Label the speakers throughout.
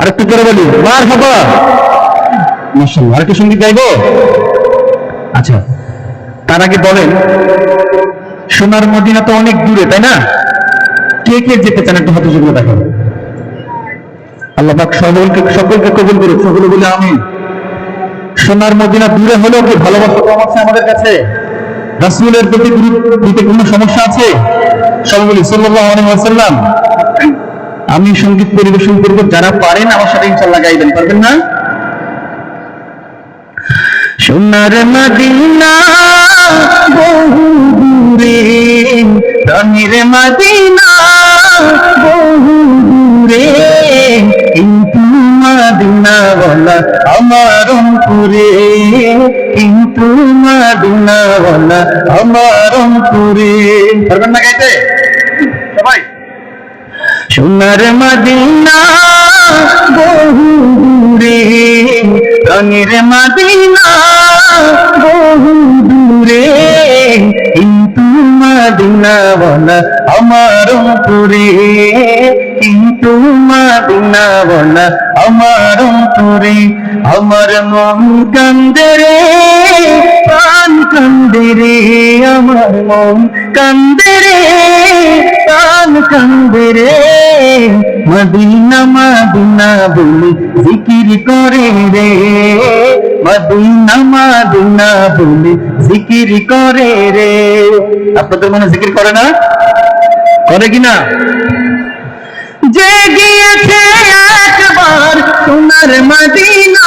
Speaker 1: আরেকটু করে বলি, মার হাবা মাশাআল্লাহ, আরেকটু সংগীত গাইবো? আচ্ছা তার আগে বলেন, সোনার মদিনা তো অনেক দূরে, তাই না? কে কে যেতে চান একটু হাতে জন্য দেখেন। আল্লাহ সকলকে সকলকে কবুল করুক, সকলে বলে আমি সোনার মদিনা দূরে হলেও কি ভালোবাসা কম আছে আমাদের কাছে? রাসূলের প্রতি দিতে কোনো সমস্যা আছে? সবাই বলি, সাল্লাল্লাহু আলাইহি ওয়াসাল্লাম। আমি সংগীত পরিবেশন করব, যারা পারেন আমার সাথে ইনশাল্লাহ গাইবেন পারবেন না? সোনার মদিনা বহু দূরে, রঙের মদিনা বহু দূরে কিন্তু মদিনা বলা আমার অন্তরে কিন্তু মদিনা বলা আমার অন্তরে। পারবেন না গাইতে? সবাই? সোনার মদিনা বহু দূরে, রঙের মদিনা বহু দূরে। কিন্তু মদিনা বলা আমার পুরে কিন্তু মদিনা বলা আমার পুরে আমার মন কান্দে রে প্রাণ কান্দে রে, আমার মন কান্দে রে প্রাণ কান্দে রে। মদিনা মদিনা বলি জিকির করে রে। মদিনা মদিনা বলি জিকির করে রে। আপনাদের মনে জিকির করে না? করে কিনা যে গিয়েছে একবার সোনার মদিনা।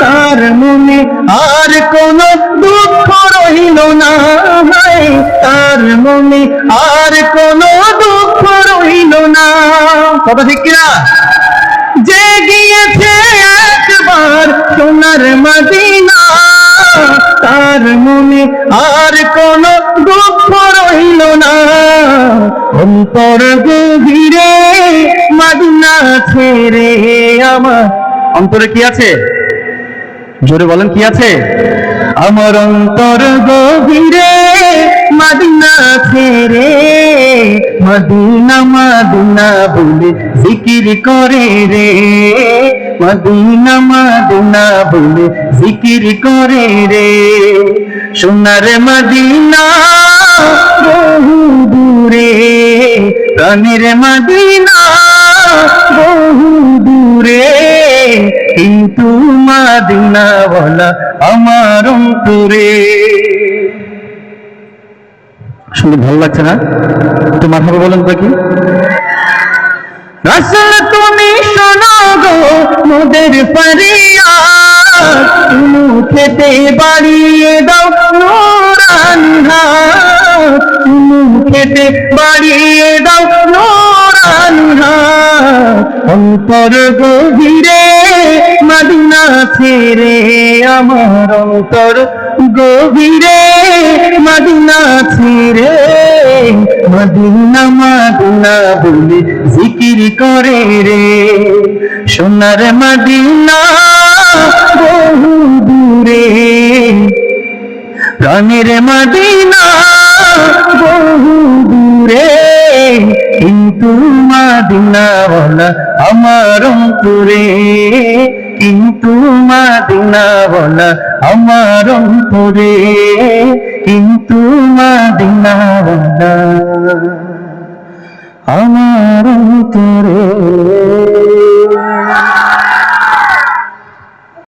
Speaker 1: তার মনে আর কোন দুঃখ রহিল না তার মনে আর কোন দুঃখ রহিল না। কথা ঠিক কিনা? যে গিয়েছে একবার সোনার মদিনা। তার মনে আর কোন দুঃখ রহিল না। অন্তর গভীরে মদিনা ছেড়ে আমার। অন্তরে কি আছে? জোরে বলেন, কি আছে? আমার অন্তর গভীরে, মদিনা ছেড়ে, মদিনা মদিনা বলে জিকির করে রে। মদিনা মদিনা বলে জিকির করে রে। সোনার মদিনা বহু দূরে, প্রাণের মদিনা বহু দূরে। কিন্তু মদিনা বলা আমার অন্তরে। শুনে ভালো লাগছে না? একটু মাথা বলেন তো কি তুমি শোনো গো, মোদের ফরিয়া তুমি খেতে বাড়িয়ে দাও নোরানহা তুমি খেতে বাড়িয়ে দাও নোরানহা অন্তর গভীরে মদিনা ছেড়ে আমার অন্তর গভীরে, মদিনা ছেড়ে মদিনা মদিনা বলে জিকির করে রে। সোনার মদিনা বহু দূরে, প্রাণের মদিনা বহু দূরে। কিন্তু মদিনা বলা আমার অন্তরে কিন্তু মাদিনা বলা আমার অন্তরে কিন্তু মাদিনা বলা আমার অন্তরে।